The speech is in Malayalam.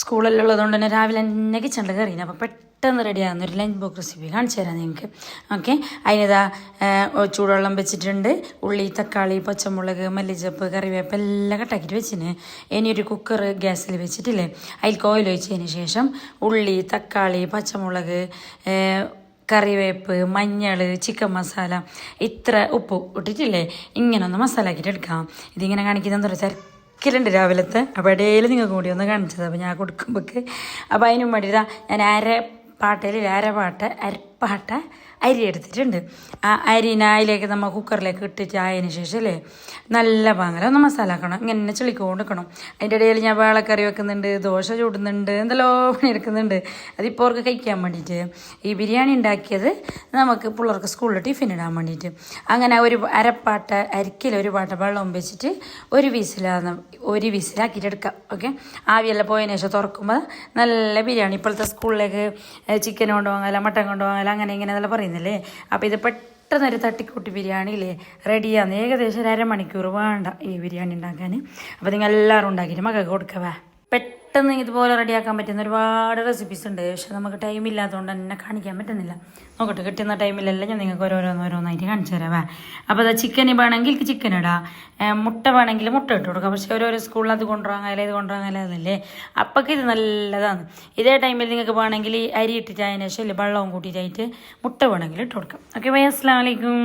സ്കൂളെല്ലാം ഉള്ളതുകൊണ്ട് തന്നെ രാവിലെ തന്നെ കിച്ചണിൽ കറിയുന്നത് അപ്പോൾ പെട്ടെന്ന് റെഡിയാകുന്ന ഒരു ലഞ്ച് ബോക്സ് റെസിപ്പി കാണിച്ചു തരാം നിങ്ങൾക്ക്. ഓക്കെ അതിനിതാ ചൂടുവെള്ളം വെച്ചിട്ടുണ്ട്. ഉള്ളി തക്കാളി പച്ചമുളക് മല്ലിച്ചപ്പ് കറിവേപ്പ് എല്ലാം കട്ടാക്കിയിട്ട് വെച്ചിന്. ഇനി ഒരു കുക്കർ ഗ്യാസിൽ വെച്ചിട്ടില്ലേ? അതിൽ കോയിൽ ഒഴിച്ചതിന് ശേഷം ഉള്ളി തക്കാളി പച്ചമുളക് കറിവേപ്പ് മഞ്ഞൾ ചിക്കൻ മസാല ഇത്ര ഉപ്പ് ഇട്ടിട്ടില്ലേ? ഇങ്ങനെ ഒന്ന് മസാല ആക്കിയിട്ട് എടുക്കാം. ഇതിങ്ങനെ കാണിക്കുന്നത് എന്താ പറയുക തിരക്കിലുണ്ട് രാവിലത്തെ. അപ്പോൾ ഇടയിൽ നിങ്ങൾക്ക് കൂടി ഒന്ന് കാണിച്ചത്. അപ്പോൾ ഞാൻ കൊടുക്കുമ്പോൾ അപ്പോൾ അതിനും വേണ്ടിയിട്ടാണ് ഞാൻ അര പാട്ടയിൽ അര പാട്ട അരപ്പാട്ട അരി എടുത്തിട്ടുണ്ട്. ആ അരിനെ അതിലേക്ക് നമ്മൾ കുക്കറിലേക്ക് ഇട്ടിട്ട് ആയതിന് ശേഷം അല്ലേ നല്ല പാങ്ങല ഒന്ന് മസാല ആക്കണം ഇങ്ങനെ ചെളിക്കൊണ്ട് നിൽക്കണം അതിന്റെ ഇടയിൽ ഞാൻ വേളക്കറി വെക്കുന്നുണ്ട് ദോശ ചൂടുന്നുണ്ട് എന്തെല്ലോ പണി എടുക്കുന്നുണ്ട്. അതിപ്പോൾ അവർക്ക് കഴിക്കാൻ വേണ്ടിയിട്ട് ഈ ബിരിയാണി ഉണ്ടാക്കിയത് നമുക്ക് പിള്ളേർക്ക് സ്കൂളിൽ ടിഫിൻ ഇടാൻ വേണ്ടിയിട്ട്. അങ്ങനെ ഒരു അരപ്പാട്ട അരിക്കിൽ ഒരു പാട്ട വെള്ളം വെച്ചിട്ട് ഒരു വിസിലാന്ന് ഒരു വിസിലാക്കിയിട്ട് എടുക്കാം. ഓക്കെ? ആവിയെല്ലാം പോയതിനു ശേഷം തുറക്കുമ്പോൾ നല്ല ബിരിയാണി. ഇപ്പോഴത്തെ സ്കൂളിലേക്ക് ചിക്കൻ കൊണ്ടുപോകാൻ മട്ടൻ അങ്ങനെ ഇങ്ങനെ എന്നെല്ലാം പറയുന്നില്ലേ? അപ്പോൾ ഇത് പെട്ടെന്നൊരു തട്ടിക്കൂട്ടി ബിരിയാണിയില്ലേ? റെഡിയാണ് ഏകദേശം ഒരു അരമണിക്കൂർ വേണ്ട ഈ ബിരിയാണി ഉണ്ടാക്കാൻ അപ്പോൾ നിങ്ങൾ എല്ലാവരും ഉണ്ടാക്കിയിട്ട് മകൾക്ക് കൊടുക്കവേ. പെട്ടെന്ന് ഇതുപോലെ റെഡിയാക്കാൻ പറ്റുന്ന ഒരുപാട് റെസിപ്പീസ് ഉണ്ട്. പക്ഷെ നമുക്ക് ടൈം ഇല്ലാത്തതുകൊണ്ട് തന്നെ കാണിക്കാൻ പറ്റുന്നില്ല. നോക്കട്ടെ കിട്ടുന്ന ടൈമിലെല്ലാം ഞാൻ നിങ്ങൾക്ക് ഓരോരോന്ന് ഓരോന്നായിട്ട് കാണിച്ചു തരാവേ അപ്പോൾ അത് ചിക്കൻ വേണമെങ്കിൽ ചിക്കൻ ഇടാം. മുട്ട വേണമെങ്കിൽ മുട്ട ഇട്ട് കൊടുക്കാം. പക്ഷേ ഓരോരോ സ്കൂളിൽ അത് കൊണ്ടുപോകാൻ ഇത് കൊണ്ടുപോകാൻ അതല്ലേ അപ്പോൾ ഇത് നല്ലതാണ്. ഇതേ ടൈമിൽ നിങ്ങൾക്ക് വേണമെങ്കിൽ അരി ഇട്ടിട്ട് അതിന് ശേഷം വെള്ളവും കൂട്ടിയിട്ടായിട്ട് മുട്ട വേണമെങ്കിൽ ഇട്ട് കൊടുക്കാം. ഓക്കെ ബൈ അസ്സാം വലൈക്കും